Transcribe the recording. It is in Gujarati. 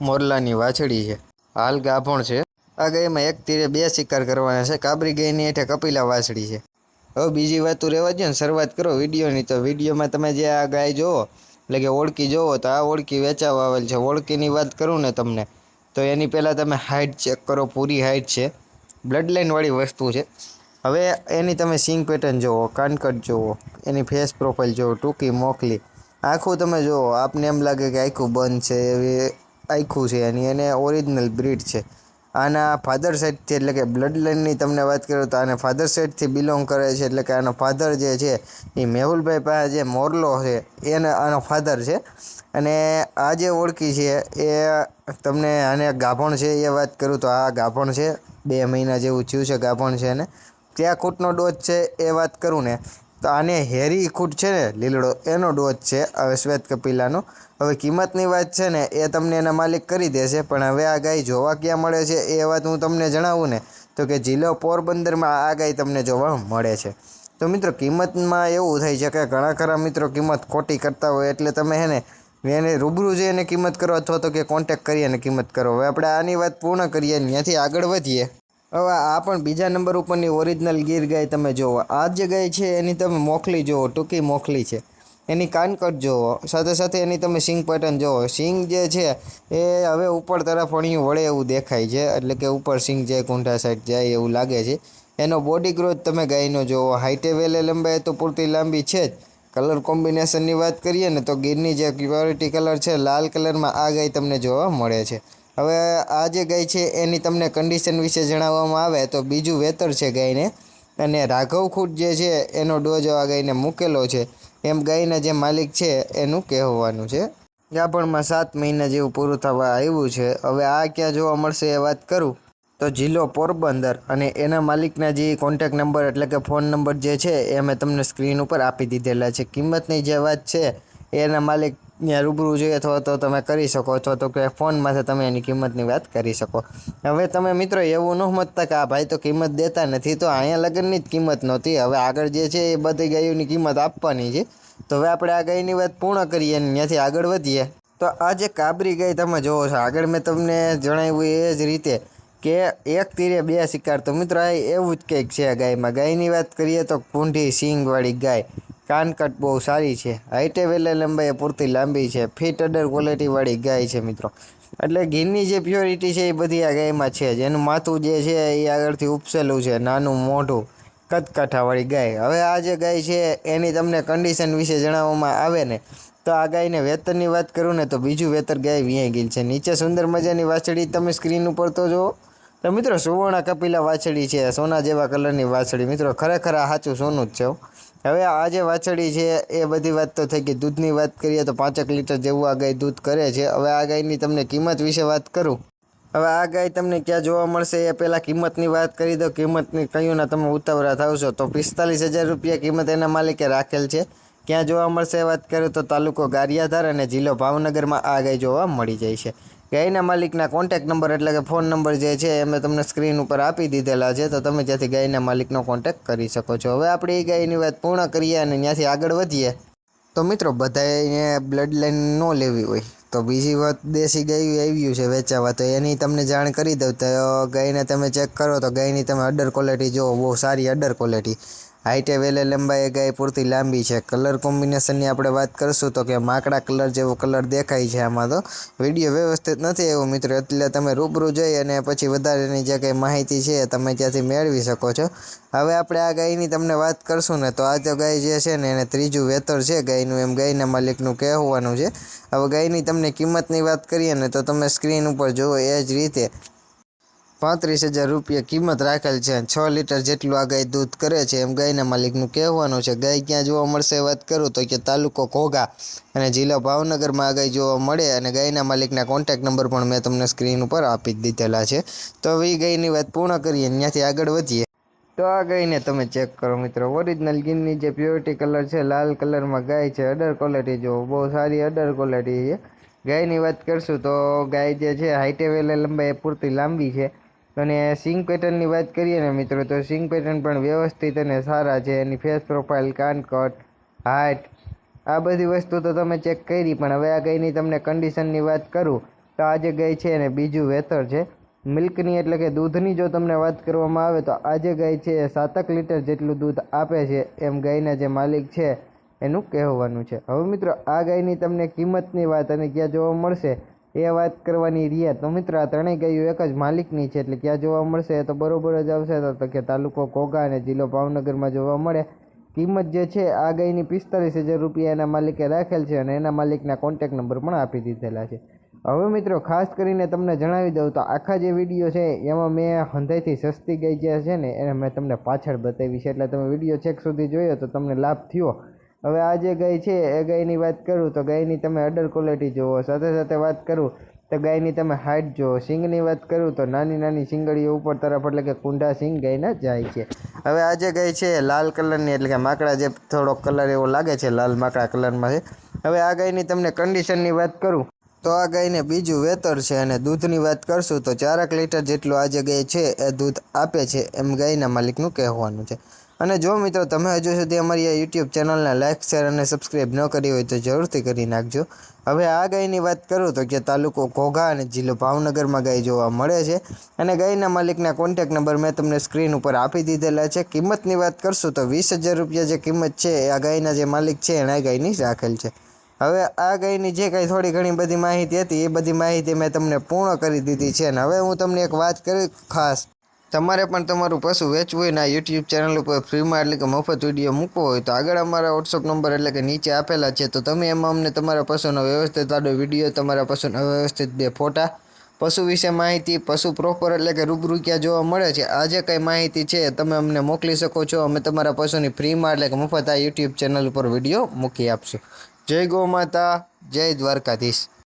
મોરલાની વાછડી છે. હાલ ગાભણ છે. આ ગાયમાં એક તીરે બે શિકાર કરવાના છે. કાબરી ગાયની હેઠે કપિલા વાછડી છે. હવે બીજી વાત રહેવા દો ને, શરૂઆત કરો વિડીયોની. તો વિડીયોમાં તમે જે આ ગાય જોવો એટલે કે ઓળખી જોવો તો આ ઓળખી વેચાવા આવેલ છે. ઓળખીની વાત કરું ને તમને, તો એની પહેલાં તમે હાઇટ ચેક કરો. પૂરી હાઇટ છે. બ્લડ લાઇનવાળી વસ્તુ છે. હવે એની તમે સિંગ પેટર્ન જુઓ, કાનકટ જુઓ, એની ફેસ પ્રોફાઇલ જુઓ, ટૂંકી મોકલી આખું તમે જુઓ, આપને એમ લાગે કે આખું બંધ છે, એવી આખું છે એની, એને ઓરિજિનલ બ્રીડ છે. આના ફાધર સાઈડથી એટલે કે બ્લડ લાઇનની તમને વાત કરું તો આને ફાધર સાઈડથી બિલોંગ કરે છે, એટલે કે આનો ફાધર જે છે એ મેહુલભાઈ પાસે જે મોરલો છે, એને આનો ફાધર છે. અને આ જે ઓળખી છે, એ તમને આને ગાભણ છે એ વાત કરું તો આ ગાભણ છે, બે મહિના જેવું થયું છે ગાભણ છે અને ત્યાં ખૂટનો ડોઝ છે એ વાત કરું ને. તો આને હેરી ખૂટ છે ને, લીલડો, એનો ડોઝ છે. હવે શ્વેત કપિલાનો. હવે કિંમતની વાત છે ને, એ તમને એના માલિક કરી દેશે. પણ હવે આ ગાય જોવા ક્યાં મળે છે એ વાત હું તમને જણાવું ને, તો કે જિલ્લો પોરબંદરમાં આ ગાય તમને જોવા મળે છે. તો મિત્રો, કિંમતમાં એવું થાય છે કે ઘણા ખરા મિત્રો કિંમત ખોટી કરતા હોય એટલે તમે હે ને, એને રૂબરૂ જઈને કિંમત કરો અથવા તો કે કોન્ટેક કરી અને કિંમત કરો. હવે આપણે આની વાત પૂર્ણ કરીએ, ત્યાંથી આગળ વધીએ. હવે આ પણ બીજા નંબર ઉપરની ઓરિજિનલ ગીર ગાય તમે જુઓ આ જે ગાય છે એની તમે મોકલી જુઓ ટૂંકી મોકલી છે. એની કાનકટ જુઓ સાથે સાથે એની તમે સિંગ પેટર્ન જુઓ સિંગ જે છે એ હવે ઉપર તરફ અણિયું વળે એવું દેખાય છે. એટલે કે ઉપર સિંગ જાય કુંઠા સાઈડ જાય એવું લાગે છે. એનો બોડી ગ્રોથ તમે ગાયનો જુઓ હાઈટે વેલે લંબાઈ તો પૂરતી લાંબી છે જ. કલર કોમ્બિનેશનની વાત કરીએ ને તો ગીરની જે પ્યોરિટી કલર છે, લાલ કલરમાં આ ગાય તમને જોવા મળે છે. હવે આ જે ગાય છે, એની તમને કન્ડિશન વિશે જણાવવામાં આવે તો બીજું વેતર છે ગાયને. અને રાઘવખૂટ જે છે, એનો ડોઝ આ ગાયને મૂકેલો છે. એમ ગાયના જે માલિક છે, એનું કહેવાનું છે. ગાભણમાં સાત મહિના જેવું પૂરું થવા આવ્યું છે. હવે આ ક્યાં જોવા મળશે એ વાત કરું? તો જિલ્લો પોરબંદર અને એના માલિકના જે કોન્ટેક નંબર એટલે કે ફોન નંબર જે છે, એ અમે તમને સ્ક્રીન ઉપર આપી દીધેલા છે. કિંમતની જે વાત છે, એના માલિક ત્યાં રૂબરૂ જોઈએ અથવા તો તમે કરી શકો અથવા તો કે ફોનમાંથી તમે એની કિંમતની વાત કરી શકો. હવે તમે મિત્રો એવું ન સમજતા કે આ ભાઈ તો કિંમત દેતા નથી, તો અહીંયા લગ્નની જ કિંમત નહોતી. હવે આગળ જે છે એ બધી ગાયોની કિંમત આપવાની છે. તો હવે આપણે આ ગાયની વાત પૂર્ણ કરીએ અને ત્યાંથી આગળ વધીએ. તો આ જે કાબરી ગાય તમે જોવો છો, આગળ મેં તમને જણાવ્યું એ જ રીતે કે એક તીરે બે શિકાર. તો મિત્રો આ એવું જ કંઈક છે ગાયમાં. ગાયની વાત કરીએ તો કુંઢી સિંગવાળી ગાય. કાનકટ બહુ સારી છે. હાઈટે વેલે લંબાઈ પૂરતી લાંબી છે. ફિટ અડર ક્વોલિટીવાળી ગાય છે મિત્રો. એટલે ઘીની જે પ્યોરિટી છે એ બધી આ ગાયમાં છે જ. એનું માથું જે છે એ આગળથી ઉપસેલું છે, નાનું, મોઢું, કદકાઠાવાળી ગાય. હવે આ જે ગાય છે એની તમને કન્ડિશન વિશે જણાવવામાં આવે ને, તો આ ગાયને વેતરની વાત કરું ને તો બીજું વેતર ગાય વિયાઈ ગયેલ છે. નીચે સુંદર મજાની વાછડી તમે સ્ક્રીન ઉપર તો જુઓ. તો મિત્રો સુવર્ણ કપિલા વાછડી છે, સોના જેવા કલરની વાછડી. મિત્રો ખરેખર આ સાચું સોનું જ છે હવે આ જે વાછડી છે, એ બધી વાત તો થઈ ગઈ. દૂધની વાત કરીએ તો પાંચેક લીટર જેવું આ ગાય દૂધ કરે છે. હવે આ ગાયની તમને કિંમત વિશે વાત કરું. હવે આ ગાય તમને ક્યાં જોવા મળશે એ પહેલાં કિંમતની વાત કરી દો. કિંમતની કહ્યું ને તમે ઉતાવળા થાવશો તો પિસ્તાલીસ હજાર રૂપિયા કિંમત એના માલિકે રાખેલ છે. ક્યાં જોવા મળશે વાત કરું તો તાલુકો ગારિયાધાર અને જિલ્લો ભાવનગરમાં આ ગાય જોવા મળી જાય છે. ગાયના માલિકના કોન્ટેક નંબર એટલે કે ફોન નંબર જે છે એ મેં તમને સ્ક્રીન ઉપર આપી દીધેલા છે, તો તમે ત્યાંથી ગાયના માલિકનો કોન્ટેક કરી શકો છો. હવે આપણે એ ગાયની વાત પૂર્ણ કરીએ અને ત્યાંથી આગળ વધીએ. તો મિત્રો બધાને બ્લડ લાઈન ન લેવી હોય, તો બીજી વાત દેશી ગાયું આવ્યું છે વેચાવા, તો એની તમને જાણ કરી દઉં. તો ગાયને તમે ચેક કરો, તો ગાયની તમે અડર ક્વોલિટી જુઓ, બહુ સારી અડર ક્વોલિટી હાઈટે વેલે લંબાઈ ગાય પૂરતી લાંબી છે. કલર કોમ્બિનેશનની આપણે વાત કરશું તો કે માકડા કલર જેવો કલર દેખાય છે આમાં તો. વીડિયો વ્યવસ્થિત નથી એવું મિત્રો, એટલે તમે રૂબરૂ જઈ અને પછી વધારેની જે કંઈ માહિતી છે તમે ત્યાંથી મેળવી શકો છો. હવે આપણે આ ગાયની તમને વાત કરશું ને તો આ તો ગાય જે છે ને એને ત્રીજું વેતર છે ગાયનું, એમ ગાયના માલિકનું કહેવાનું છે. હવે ગાયની તમને કિંમતની વાત કરીએ ને તો તમે સ્ક્રીન ઉપર જુઓ એ જ રીતે પાંત્રીસ હજાર રૂપિયા કિંમત રાખેલ છે છ લીટર જેટલું આ ગાય દૂધ કરે છે એમ ગાયના માલિકનું કહેવાનું છે. ગાય ક્યાં જોવા મળશે વાત કરું તો કે તાલુકો ઘોઘા અને જિલ્લો ભાવનગરમાં આ ગાય જોવા મળે અને ગાયના માલિકના કોન્ટેક નંબર પણ મેં તમને સ્ક્રીન ઉપર આપી દીધેલા છે. તો હવે એ ગાયની વાત પૂર્ણ કરીએ ત્યાંથી આગળ વધીએ. તો આ ગાયને તમે ચેક કરો મિત્રો. ઓરિજિનલ ગીરની જે પ્યોરિટી કલર છે, લાલ કલરમાં ગાય છે. અડર ક્વોલિટી જો, બહુ સારી અડર ક્વોલિટી છે. ગાયની વાત કરશું તો ગાય જે છે હાઈટે વેલે લંબાઈ પૂરતી લાંબી છે. અને સિંગ પેટર્નની વાત કરીએ ને મિત્રો, તો સિંગ પેટર્ન પણ વ્યવસ્થિત અને સારા છે. એની ફેસ પ્રોફાઇલ કાનકટ હાર્ટ આ બધી વસ્તુ તો તમે ચેક કરી, પણ હવે આ ગાયની તમને કન્ડિશનની વાત કરું, તો આ જે ગાય છે એને બીજું વેતર છે. મિલ્કની એટલે કે દૂધની જો તમને વાત કરવામાં આવે, તો આ જે ગાય છે એ સાતક લીટર જેટલું દૂધ આપે છે એમ ગાયના જે માલિક છે, એનું કહેવાનું છે. હવે મિત્રો, આ ગાયની તમને કિંમતની વાત અને ક્યાં જોવા મળશે એ વાત કરવાની રહ્યા તો મિત્ર, આ ત્રણેય ગાયો એક જ માલિકની છે, એટલે ક્યાં જોવા મળશે તો બરોબર જ આવશે. તો- કે તાલુકો કોગા અને જિલ્લો ભાવનગરમાં જોવા મળે. કિંમત જે છે, આ ગાયની પિસ્તાલીસ હજાર રૂપિયા એના માલિકે રાખેલ છે અને એના માલિકના કોન્ટેક નંબર પણ આપી દીધેલા છે. હવે મિત્રો, ખાસ કરીને તમને જણાવી દઉં તો આખા જે વીડિયો છે, એમાં મેં હંધાઈથી સસ્તી ગાય જે છે ને, એને મેં તમને પાછળ બતાવી છે. એટલે તમે વીડિયો છેક સુધી જોયો તો તમને લાભ થયો. હવે આ જે ગાય છે, એ ગાયની વાત કરું તો ગાયની તમે અડર ક્વોલિટી જુઓ સાથે સાથે વાત કરું તો ગાયની તમે હાઇટ જુઓ સિંગની વાત કરું તો નાની નાની સિંગડીઓ ઉપર તરફ એટલે કે કુંડા સિંગ ગાયના જાય છે. હવે આ જે ગાય છે લાલ કલરની એટલે કે માકડા જે થોડોક કલર એવો લાગે છે, લાલ માકડા કલરમાં છે. હવે આ ગાયની તમને કન્ડિશનની વાત કરું તો આ ગાયને બીજું વેતર છે અને દૂધની વાત કરશું તો ચારક લીટર જેટલું આ જે ગાય છે, એ દૂધ આપે છે એમ ગાયના માલિકનું કહેવાનું છે. અને જો મિત્રો તમે હજુ સુધી અમારી આ યુટ્યુબ ચેનલને લાઇક શેર અને સબસ્ક્રાઈબ ન કરી હોય તો જરૂરથી કરી નાખજો. હવે આ ગાયની વાત કરું તો કે તાલુકો ઘોઘા અને જિલ્લો ભાવનગરમાં ગાય જોવા મળે છે. અને ગાયના માલિકના કોન્ટેક નંબર મેં તમને સ્ક્રીન ઉપર આપી દીધેલા છે. કિંમતની વાત કરશું તો વીસ હજાર રૂપિયા જે કિંમત છે આ ગાયના જે માલિક છે એણે ગાયની રાખેલ છે. હવે આ ગાયની જે કાંઈ થોડી ઘણી બધી માહિતી હતી એ બધી માહિતી મેં તમને પૂર્ણ કરી દીધી છે. અને હવે હું તમને એક વાત કરી ખાસ તમારે પણ તમારું પશુ વેચવું હોય ને આ યુટ્યુબ ચેનલ ઉપર ફ્રીમાં એટલે કે મફત વીડિયો મૂકવો હોય તો આગળ અમારા વોટ્સઅપ નંબર એટલે કે નીચે આપેલા છે. તો તમે એમાં અમને તમારા પશુનો વ્યવસ્થિત આડો વીડિયો તમારા પશુના વ્યવસ્થિત બે ફોટા, પશુ વિશે માહિતી, પશુ પ્રોપર એટલે કે રૂબરૂ ક્યાં જોવા મળે છે, આ જે કંઈ માહિતી છે તમે અમને મોકલી શકો છો. અમે તમારા પશુની ફ્રીમાં એટલે કે મફત આ યુટ્યુબ ચેનલ ઉપર વીડિયો મૂકી આપશું. જય ગૌ માતા, જય દ્વારકાધીશ.